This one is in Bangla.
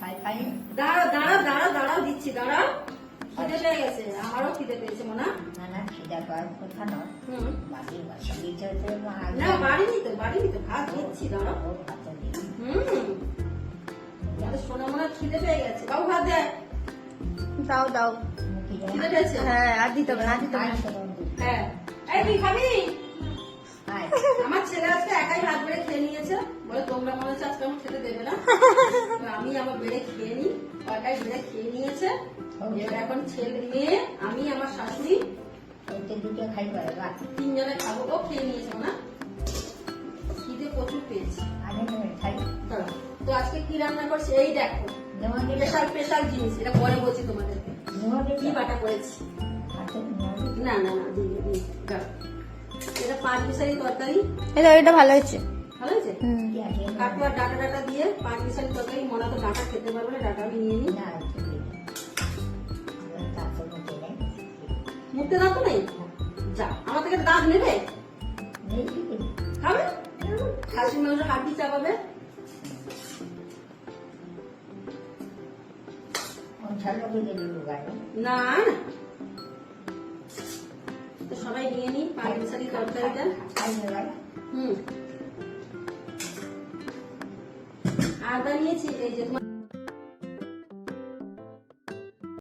খাই খাই। দাঁড়াও দাঁড়াও দাঁড়াও দাঁড়াও দিচ্ছি দাঁড়াও। খিদে পেয়ে গেছে আমারও খিদে পেয়েছে মনা। না না খিদা পাওয়ার কথা নয়? বাড়ির বাসা দিতে হতে মা আগে- না বাড়িনি তো বাড়িনি তো ভাত দিচ্ছি দাঁড়াও। ও ভাতও দিই। হুম। সোনা মনে খিদে পেয়ে গেছে। বাবু ভাত দেয় দাও দাও। খিদে পেয়েছে? হ্যাঁ আর দিতে হবে না দিতে। হ্যাঁ। এই তুই খাবি? আমার ছেলে আজকে একাই হাত বেড়ে খেয়ে নিয়েছে। বলে তোমরা মনে হচ্ছে আজকে আমার খেতে আমি আমার বেড়ে খেয়ে নিই একাই বেড়ে খেয়ে নিয়েছে? এবার এখন ছেলে মেয়ে আমি আমার শাশুড়ি দুটো খাই পারে বা তিনজনে খাব ও খেয়ে নিয়েছে না। খিদে প্রচুর পেয়েছি। আগে খাই। তো আজকে কি রান্না করছি? এই দেখো স্পেশাল স্পেশাল জিনিস এটা পরে বলছি তোমাদেরকে। কি বাটা করেছি? গেলে না না না এটা পাঁচ তরকারি। এটা এটা ভালো হয়েছে। কি আছে? কাটুয়ার ডাটা ডাটা দিয়ে পাঁচ মিশালি তরকারি মনে তো ডাটা খেতে পারবে না ডাটা আমি নিয়ে নিই না, মুখতে দাঁত নেই। যা আমার থেকে দাঁত নেবে? খাবে? খাসি মাংস হাড্ডি চাপাবে। না না। তো সবাই নিয়ে নিই পাঁচ মিশালি তরকারিটা। হুম। আদা নিয়েছি এই যে তোমার